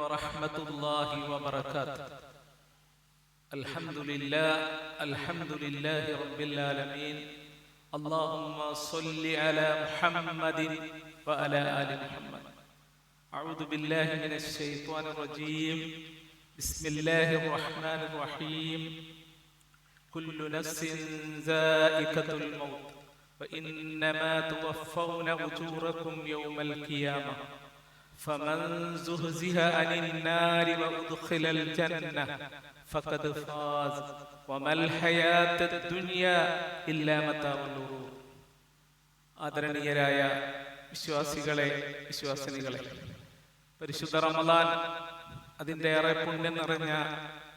ورحمة الله وبركاته. الحمد لله الحمد لله رب العالمين. اللهم صل على محمد وعلى آل محمد. أعوذ بالله من الشيطان الرجيم. بسم الله الرحمن الرحيم. كل نفس ذائقة الموت وإنما توفون أجوركم يوم القيامة. فمن زهزه عن النار وأدخل الجنة فقد فاز وما الحياة الدنيا إلا متاع الغرور ആദരണീയരായ വിശ്വാസികളെ വിശ്വാസിനികളെ പരിശുദ്ധ റമദാൻ അതിൻ്റെ ഏറെ പുണ്യം നിറഞ്ഞ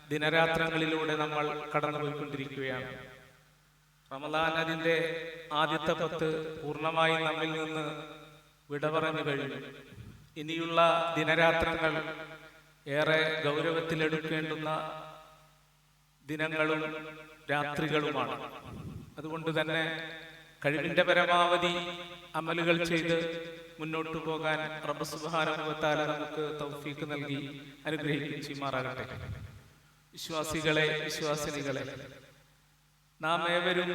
ദിനരാത്രങ്ങളിലൂടെ നമ്മൾ കടന്നുപോയിക്കൊണ്ടിരിക്കുകയാണ് റമദാൻ അതിൻ്റെ ആദ്യത്തെ പത്ത് പൂർണ്ണമായി നമ്മിൽ നിന്ന് വിട പറഞ്ഞു കഴിഞ്ഞു ഇനിയുള്ള ദിനരാത്രങ്ങൾ ഏറെ ഗൗരവത്തിലെടുക്കേണ്ടുന്ന ദിനങ്ങളും രാത്രികളുമാണ്. അതുകൊണ്ട് തന്നെ കഴിവിന്റെ പരമാവധി അമലുകൾ ചെയ്ത് മുന്നോട്ട് പോകാൻ റബ്ബ് സുബാനുഭവത്താല നമുക്ക് തൗഫീക്ക് നൽകി അനുഗ്രഹിക്കും ചെയ്യുമാറാകട്ടെ. വിശ്വാസികളെ വിശ്വാസിനികളെ നാം ഏവരും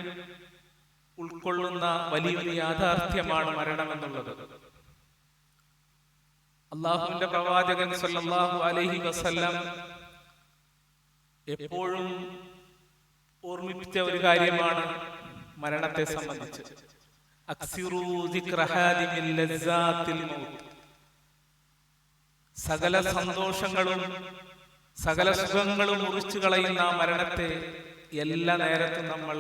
ഉൾക്കൊള്ളുന്ന വലിയൊരു യാഥാർത്ഥ്യമാണ് മരണമെന്നുള്ളത്. അള്ളാഹുവിന്റെ പ്രവാചകൻ സല്ലല്ലാഹു അലൈഹി വസല്ലം എപ്പോഴും ഓർമ്മിപ്പിച്ച ഒരു കാര്യമാണ് മരണത്തെ സംബന്ധിച്ച്. സകല സന്തോഷങ്ങളും സകല സുഖങ്ങളും മുറിച്ചു കളയുന്ന മരണത്തെ എല്ലാ നേരത്തും നമ്മൾ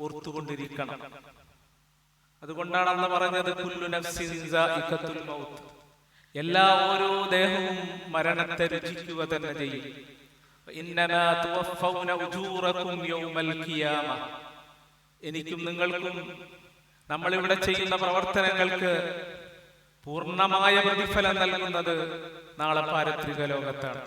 ഓർത്തുകൊണ്ടിരിക്കണം. അതുകൊണ്ടാണ് അന്ന് പറഞ്ഞത് കുല്ലു നഫ്സിൻ മൗത്ത്. എല്ലാ ഓരോ ദേഹവും മരണത്തെ രുചിക്കുക തന്നെ ചെയ്യും. എനിക്കും നിങ്ങൾക്കും നമ്മളിവിടെ ചെയ്യുന്ന പ്രവർത്തനങ്ങൾക്ക് പൂർണമായ പ്രതിഫലം നൽകുന്നത് നാളെ പാരത്രിക ലോകത്താണ്.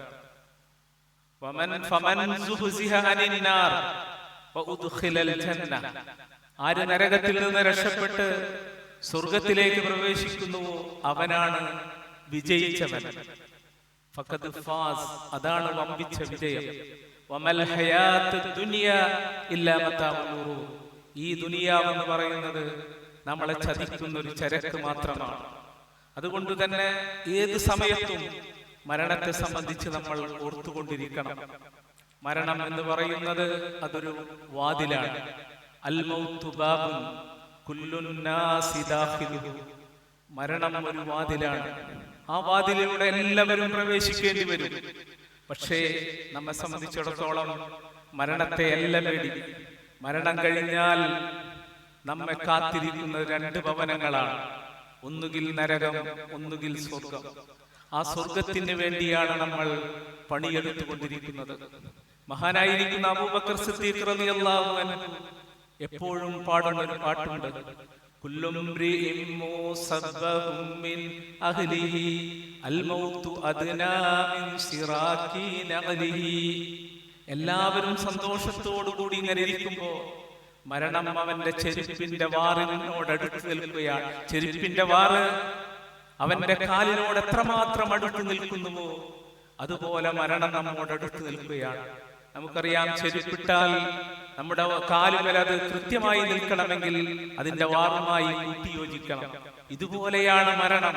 ആര് നരകത്തിൽ നിന്ന് രക്ഷപ്പെട്ട് സ്വർഗത്തിലേക്ക് പ്രവേശിക്കുന്നുവോ അവനാണ് വിജയിച്ചവൻ. ഫഖദ് ഫാസ് അതാണ് വമ്പിച്ച വിജയം. വമൽ ഈ ദുനിയാവെന്ന് പറയുന്നത് നമ്മളെ ചതിക്കുന്ന ഒരു ചരക്ക് മാത്രമാണ്. അതുകൊണ്ട് തന്നെ ഏത് സമയത്തും മരണത്തെ സംബന്ധിച്ച് നമ്മൾ ഓർത്തുകൊണ്ടിരിക്കണം. മരണം എന്ന് പറയുന്നത് അതൊരു വാതിലാണ്. മരണം ഒരു വാതിലാണ്. ആ വാതിലിലൂടെ എല്ലാവരും പ്രവേശിക്കേണ്ടി വരും. പക്ഷേ നമ്മെ സംബന്ധിച്ചിടത്തോളം മരണത്തെ എല്ലാം വേണ്ടി മരണം കഴിഞ്ഞാൽ നമ്മെ കാത്തിരിക്കുന്ന രണ്ട് ഭവനങ്ങളാണ്. ഒന്നുകിൽ നരകം ഒന്നുകിൽ സ്വർഗം. ആ സ്വർഗത്തിന് വേണ്ടിയാണ് നമ്മൾ പണിയെടുത്തുകൊണ്ടിരിക്കുന്നത്. മഹാനായിരിക്കുന്ന അബൂബക്കർ സിദ്ദീഖ് റളിയല്ലാഹു അൻഹു എപ്പോഴും പാടുന്ന ഒരു പാട്ടുണ്ട്. എല്ലാവരും സന്തോഷത്തോടു കൂടി ഇങ്ങനെ ഇരിക്കുമ്പോ മരണം അവന്റെ ചെരുപ്പിന്റെ വാറിനോട് അടുത്ത് നിൽക്കുകയാണ്. ചെരുപ്പിന്റെ വാറ് അവന്റെ കാലിനോട് എത്രമാത്രം അടുത്ത് നിൽക്കുന്നുവോ അതുപോലെ മരണം നമ്മോട് അടുത്ത് നിൽക്കുകയാണ്. നമുക്കറിയാം ചെരുപ്പിട്ടാൽ നമ്മുടെ കാലുമേൽ അത് കൃത്യമായി നിൽക്കണമെങ്കിൽ അതിന്റെ വാറുമായി കൂട്ടിയോജിക്കണം ഇതുപോലെയാണ് മരണം.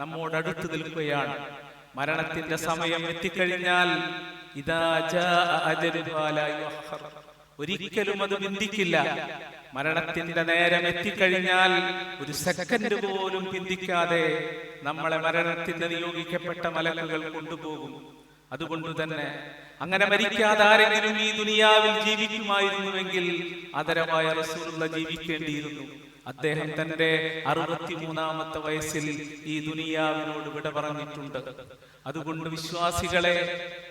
നമ്മോട് അടുത്ത് നിൽക്കുകയാണ്. മരണത്തിന്റെ സമയം എത്തിക്കഴിഞ്ഞാൽ ഒരിക്കലും അത് ബിന്ദിക്കില്ല മരണത്തിന്റെ നേരം എത്തിക്കഴിഞ്ഞാൽ ഒരു സെക്കൻഡ് പോലും ബിന്ദിക്കാതെ നമ്മളെ മരണത്തിന്റെ നിയോഗിക്കപ്പെട്ട മലക്കുകൾ കൊണ്ടുപോകും. അതുകൊണ്ട് തന്നെ അങ്ങനെ മരിക്കാതെ ആരെങ്കിലും ഈ ദുനിയാവിൽ ജീവിക്കുമായിരുന്നുവെങ്കിൽ അതരമായ റസൂലുള്ള ജീവിക്കേണ്ടിയിരുന്നു. അദ്ദേഹം തന്റെ അറുപത്തിമൂന്നാമത്തെ വയസ്സിൽ ഈ ദുനിയാവിനോട് വിട പറഞ്ഞിട്ടുണ്ട്. അതുകൊണ്ട് വിശ്വാസികളെ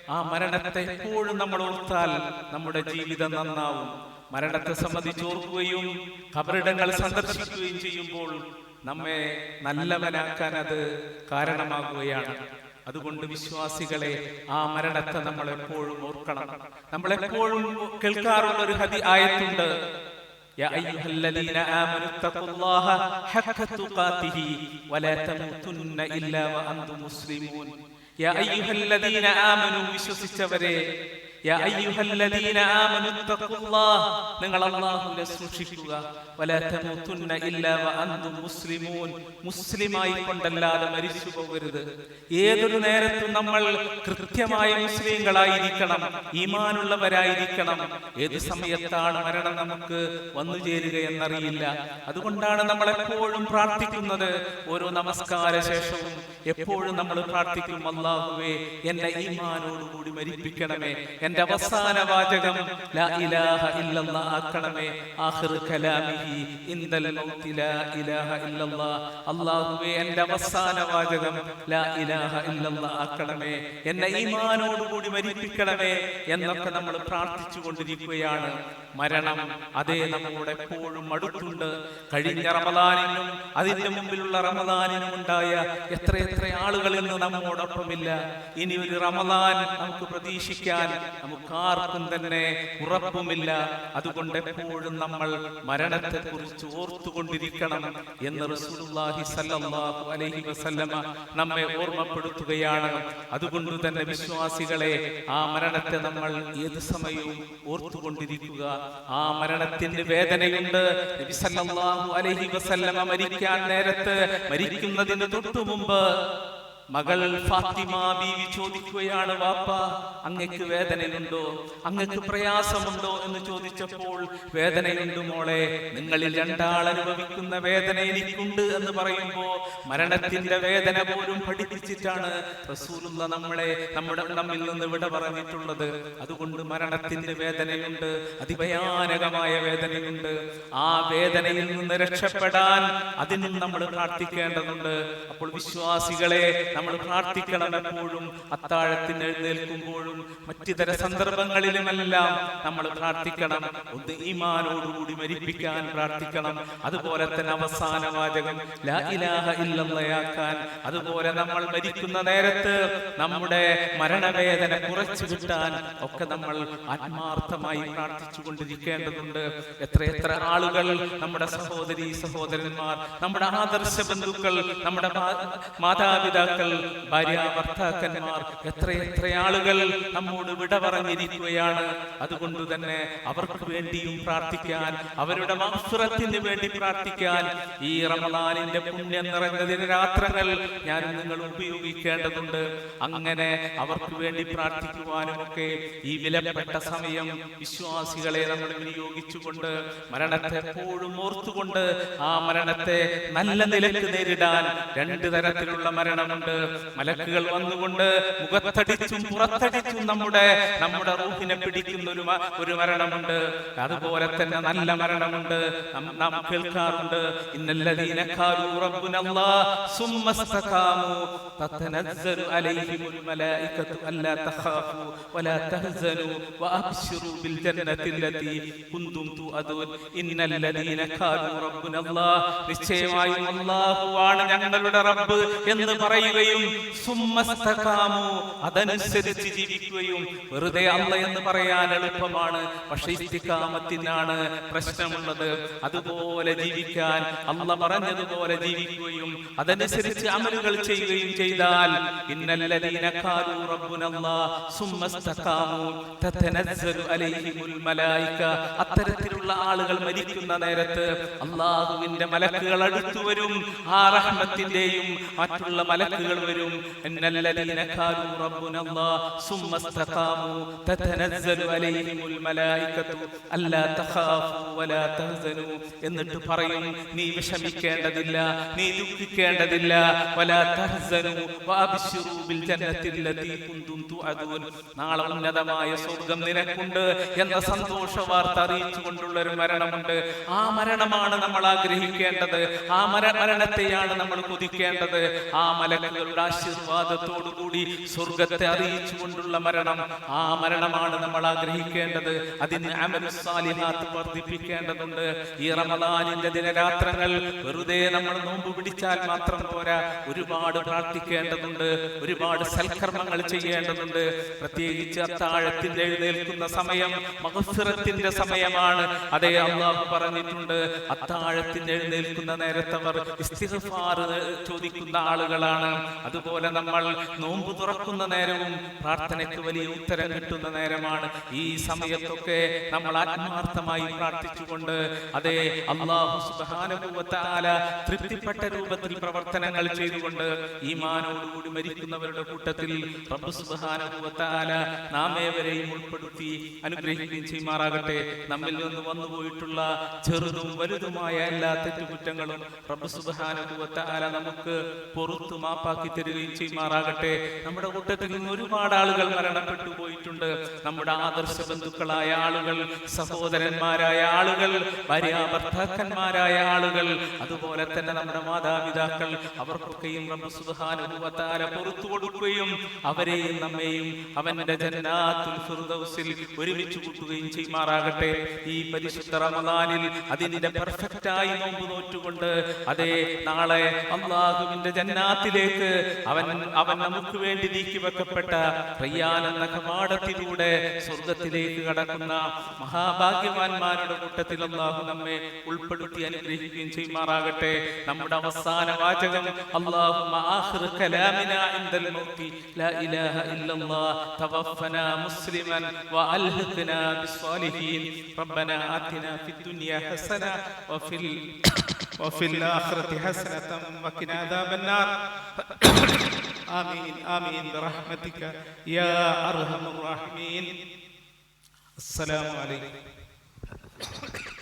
ആ മരണത്തെ എപ്പോഴും നമ്മൾ ഓർത്താൽ നമ്മുടെ ജീവിതം നന്നാവും. മരണത്തെ സംബന്ധിച്ച് ഓർക്കുകയും കബറിടങ്ങൾ സന്ദർശിക്കുകയും ചെയ്യുമ്പോൾ നമ്മെ നല്ലവനാക്കാൻ അത് കാരണമാകുകയാണ്. അതുകൊണ്ട് വിശ്വാസികളെ ആ മരണത്തെ നമ്മൾ എപ്പോഴും ഓർക്കണം. നമ്മൾ എപ്പോഴും കേൾക്കാറുള്ള ഒരു ഹതി ആയത്തുണ്ട്. വിശ്വസിച്ചവരെ നിങ്ങൾ അല്ലാഹുവിനെ സൂക്ഷിക്കുക. മുസ്ലിമായി കൊണ്ടല്ലാതെ മരിച്ചു പോകരുത്. ഏതൊരു നേരത്തും നമ്മൾ കൃത്യമായ മുസ്ലിങ്ങളായിരിക്കണം. ഈമാനുള്ളവരായിരിക്കണം. ഏത് സമയത്താണ് മരണം നമുക്ക് വന്നു ചേരുക എന്നറിയില്ല. അതുകൊണ്ടാണ് നമ്മൾ എപ്പോഴും പ്രാർത്ഥിക്കുന്നത്. ഓരോ നമസ്കാര ശേഷവും എപ്പോഴും നമ്മൾ പ്രാർത്ഥിക്കും അല്ലാഹുവേ എന്നെ ഈമാനോടുകൂടി മരിപ്പിക്കണമേ. എന്റെ അവസാന വാചകം ലാ ഇലാഹ ഇല്ലല്ലാ ആക്കണമേ. ആഖിർ കലാമിഹി ഇൻദൽ മൗതി ലാ ഇലാഹ ഇല്ലല്ലാ അല്ലാഹുവേ എന്റെ അവസാന വാചകം ലാ ഇലാഹ ഇല്ലല്ലാ ആക്കണമേ. എന്നെ ഈമാനോടുകൂടി മരിപ്പിക്കണമേ എന്നൊക്കെ നമ്മൾ പ്രാർത്ഥിച്ചു കൊണ്ടിരിക്കുകയാണ് മരണം അതേ നമ്മോട് എപ്പോഴും അടുത്തുണ്ട്. കഴിഞ്ഞ റമദാനിനും അതിന്റെ മുമ്പിലുള്ള റമദാനിനും ഉണ്ടായ എത്രയെത്ര ആളുകൾ ഇന്ന് നമ്മോടൊപ്പമില്ല. ഇനി ഒരു റമദാൻ നമുക്ക് പ്രതീക്ഷിക്കാൻ നമുക്ക് ആർക്കും തന്നെ ഉറപ്പുമില്ല. അതുകൊണ്ട് എപ്പോഴും നമ്മൾ മരണത്തെ കുറിച്ച് ഓർത്തുകൊണ്ടിരിക്കണം എന്ന് റസൂലുള്ളാഹി സല്ലല്ലാഹു അലൈഹി വസല്ലമ നമ്മെ ഓർമ്മപ്പെടുത്തുകയാണ്. അതുകൊണ്ട് തന്നെ വിശ്വാസികളെ ആ മരണത്തെ നമ്മൾ ഏത് സമയവും ഓർത്തുകൊണ്ടിരിക്കുക. ആ മരണത്തിന്റെ വേദനയുണ്ട്. നബി സല്ലല്ലാഹു അലൈഹി വസല്ലമ മരിക്കാൻ നേരത്ത് മരിക്കുന്നതിന് തൊട്ടു മുമ്പ് മകൾ ഫാത്തിമ ബീവി ചോദിക്കുകയാണ് വാപ്പ അങ്ങക്ക് വേദനയുണ്ടോ? അങ്ങക്ക് പ്രയാസമുണ്ടോ? എന്ന് ചോദിച്ചപ്പോൾ വേദനയുണ്ട് മോളെ നിങ്ങളിൽ രണ്ടാൾ അനുഭവിക്കുന്ന വേദന എനിക്കുണ്ട് എന്ന് പറയുമ്പോ മരണത്തിന്റെ വേദന പോലും പഠിപ്പിച്ചിട്ടാണ് റസൂലുള്ള നമ്മളെ നമ്മുടെ നമ്മിൽ നിന്ന് ഇവിടെ പറഞ്ഞിട്ടുള്ളത്. അതുകൊണ്ട് മരണത്തിന്റെ വേദനയുണ്ട് അതിഭയാനകമായ വേദനയുണ്ട്. ആ വേദനയിൽ നിന്ന് രക്ഷപ്പെടാൻ അതിനും നമ്മൾ പ്രാർത്ഥിക്കേണ്ടതുണ്ട്. അപ്പോൾ വിശ്വാസികളെ നമ്മൾ പ്രാർത്ഥിക്കണം എപ്പോഴും. അത്താഴത്തിന് എഴുന്നേൽക്കുമ്പോഴും മറ്റിതര സന്ദർഭങ്ങളിലുമെല്ലാം നമ്മൾ പ്രാർത്ഥിക്കണം. ഒന്ന് ഈമാനോടുകൂടി മരിപ്പിക്കാൻ പ്രാർത്ഥിക്കണം. അതുപോലെ തന്നെ അവസാന വാചകം ഇല്ലല്ലയാക്കാൻ അതുപോലെ നമ്മൾ മരിക്കുന്ന നേരത്ത് നമ്മുടെ മരണവേദന കുറച്ചു കിട്ടാൻ ഒക്കെ നമ്മൾ ആത്മാർത്ഥമായി പ്രാർത്ഥിച്ചു കൊണ്ടിരിക്കേണ്ടതുണ്ട്. എത്ര എത്ര ആളുകൾ നമ്മുടെ സഹോദരി സഹോദരന്മാർ നമ്മുടെ ആദർശ ബന്ധുക്കൾ നമ്മുടെ മാതാപിതാക്കൾ ഭാര്യ ഭർത്താക്കന്മാർ എത്ര എത്ര ആളുകൾ നമ്മോട് വിട പറഞ്ഞിരിക്കുകയാണ്. അതുകൊണ്ട് തന്നെ അവർക്ക് വേണ്ടിയും പ്രാർത്ഥിക്കാൻ അവരുടെ മത്സരത്തിന് വേണ്ടി പ്രാർത്ഥിക്കാൻ ഈ റമദാനിന്റെ പുണ്യം നിറഞ്ഞ ദിനരാത്രങ്ങൾ ഞാൻ നിങ്ങൾ ഉപയോഗിക്കേണ്ടതുണ്ട്. അങ്ങനെ അവർക്ക് വേണ്ടി പ്രാർത്ഥിക്കുവാനും ഒക്കെ ഈ വിലപ്പെട്ട സമയം വിശ്വാസികളെ നമ്മൾ വിനിയോഗിച്ചുകൊണ്ട് മരണത്തെ എപ്പോഴും ഓർത്തുകൊണ്ട് ആ മരണത്തെ നല്ല നിലയ്ക്ക് നേരിടാൻ രണ്ട് തരത്തിലുള്ള മരണമുണ്ട്. മലക്കുകൾ വന്നുകൊണ്ട് മുഖത്തടിച്ചും പുറത്തടിച്ചും നമ്മുടെ നമ്മുടെ റൂഹിനെ പിടിക്കുന്ന ഒരു ഒരു മരണമുണ്ട്. അതുപോലെ തന്നെ നല്ല മരണമുണ്ട്. നാം- കേൾക്കാറുണ്ട്. ഇന്നല്ലദീന ഖാലു അല്ലാ വലാ ബിൽ ഇന്നല്ലദീന ഖാലൂ നിശ്ചയമായും ഞങ്ങളുടെ റബ്ബ് എന്ന് പറയുകയും ഇസ്തഖാമു അതനുസരിച്ച് ജീവിക്കുകയും. വെറുതെ അല്ല എന്ന് പറയാൻ എളുപ്പമാണ് പക്ഷേ ഇസ്തിഖാമത്തിനാണ് പ്രശ്നമുള്ളത്. അതുപോലെ ജീവിക്കാൻ അല്ല പറഞ്ഞതുപോലെ ജീവിക്കുകയും അതനുസരിച്ച് അമലുകൾ ചെയ്യുകയും ചെയ്താൽ അത്തരത്തിലുള്ള ആളുകൾ മരിക്കുന്ന നേരത്ത് അള്ളാഹുവിന്റെ മലക്കുകൾ അടുത്തു വരും ആ റഹ്മത്തിന്റെയും മറ്റുള്ള മലക്കുകൾ വരും. എന്നിട്ട് പറയും നീ വിഷമിക്കേണ്ടതില്ല നീ ദുഃഖിക്കേണ്ടതില്ല നാളെ ഉന്നതമായ സ്വർഗം നിനക്കുണ്ട് എന്ന സന്തോഷ വാർത്ത അറിയിച്ചു കൊണ്ടുള്ള ഒരു മരണമുണ്ട്. ആ മരണമാണ് നമ്മൾ ആഗ്രഹിക്കേണ്ടത്. ആ മര മരണത്തെയാണ് നമ്മൾ കൊതിക്കേണ്ടത്. ആ മലക്കുകളുടെ ആശീർവാദത്തോടു കൂടി സ്വർഗത്തെ അറിയിച്ചുകൊണ്ടുള്ള മരണം. ആ മരണമാണ് നമ്മൾ ആഗ്രഹിക്കേണ്ടത്. അതിന് വർദ്ധിപ്പിക്കേണ്ടതുണ്ട്. ഈ റമദാനിന്റെ ദിനരാത്രങ്ങൾ വെറുതെ നമ്മൾ നോമ്പ് പിടിച്ചാൽ മാത്രം പോരാ. ഒരുപാട് പ്രാർത്ഥിക്കേണ്ടതുണ്ട്. ഒരുപാട് സൽക്കർമ്മങ്ങൾ ചെയ്യേണ്ടതുണ്ട്. പ്രത്യേകിച്ച് അത്താഴത്തിന്റെ എഴുന്നേൽക്കുന്ന സമയം മഹസുരത്തിന്റെ സമയമാണ്. അതേ അള്ളാഹു പറഞ്ഞിട്ടുണ്ട്. അത്താഴത്തിന്റെ എഴുന്നേൽക്കുന്ന നേരത്തവർ ചോദിക്കുന്ന ആളുകളാണ്. അതുപോലെ നമ്മൾ നോമ്പ് തുറക്കുന്ന നേരവും പ്രാർത്ഥനയ്ക്ക് വലിയ ഉത്തരം കിട്ടുന്ന നേരമാണ്. ഈ സമയത്തൊക്കെ നമ്മൾ ആത്മാർത്ഥമായി പ്രാർത്ഥിച്ചുകൊണ്ട് അതെ അള്ളാഹു സുബാനുഭവത്താല തൃപ്തിപ്പെട്ട രൂപത്തിൽ പ്രവർത്തനങ്ങൾ ചെയ്തുകൊണ്ട് ഈമാനോടുകൂടി മരിക്കുന്നവരുടെ കൂട്ടത്തിൽ റബ്ബ് സുബാനുഭവത്താല നാം ഉൾപ്പെടുത്തി അനുഗ്രഹിക്കുകയും ചെയ്യുമാറാകട്ടെ. നമ്മിൽ നിന്ന് വന്നുപോയിട്ടുള്ള ചെറുതും വലുതുമായ എല്ലാ തെറ്റുകുറ്റങ്ങളും റബ്ബ് സുബാനുഭവത്താല നമുക്ക് പൊറത്തു മാപ്പാക്കി തരികയും ചെയ്യുമാറാകട്ടെ. നമ്മുടെ കൂട്ടത്തിൽ നിന്ന് ഒരുപാട് ആളുകൾ മരണപ്പെട്ടു പോയിട്ടുണ്ട്. നമ്മുടെ ആദർശ ബന്ധുക്കളായ ആളുകൾ സഹോദരന്മാരായ ആളുകൾ ഭാര്യാഭർത്താക്കന്മാരായ ആളുകൾ അതുപോലെ തന്നെ നമ്മുടെ മാതാപിതാക്കൾ അവർക്കൊക്കെയും റബ്ബ് സുബ്ഹാനഹുവതആല പുറത്തു കൊടുക്കുകയും അവരെയും നമ്മെയും അവന്റെ ജന്നാത്തുൽ ഫിർദൗസിൽ ഒരുമിച്ച് കൂട്ടുകയും ചെയ്യുമാറാകട്ടെ. ഈ പരിശുദ്ധ റമദാനിൽ അതിന്റെ പെർഫെക്റ്റ് ആയി നോമ്പ് നോറ്റുകൊണ്ട് അതേ നാളെ അള്ളാഹുവിന്റെ ജന്നാത്തിലേക്ക് അവൻ അവൻ നമുക്ക് വേണ്ടി നീക്കി വെക്കപ്പെട്ട റയ്യാൻ എന്ന കവാടത്തിലൂടെ സ്വർഗത്തിലേക്ക് കടക്കുന്ന മഹാഭാഗ്യവാന്മാരുടെ കൂട്ടത്തിൽ അള്ളാഹു നമ്മെ ഉൾപ്പെടുത്തി അനുഗ്രഹിക്കുകയും ചെയ്യുമാറാകട്ടെ നമ്മുടെ അവസാന വാചകം അള്ളാഹു كلامنا عند الموت لا إله إلا الله توفنا مسلما وألهقنا بالصالحين ربنا آتنا في الدنيا حسنة وفي ال... وفي الآخرة حسنة وقنا عذاب النار. آمين آمين برحمتك يا أرحم الراحمين. السلام عليكم.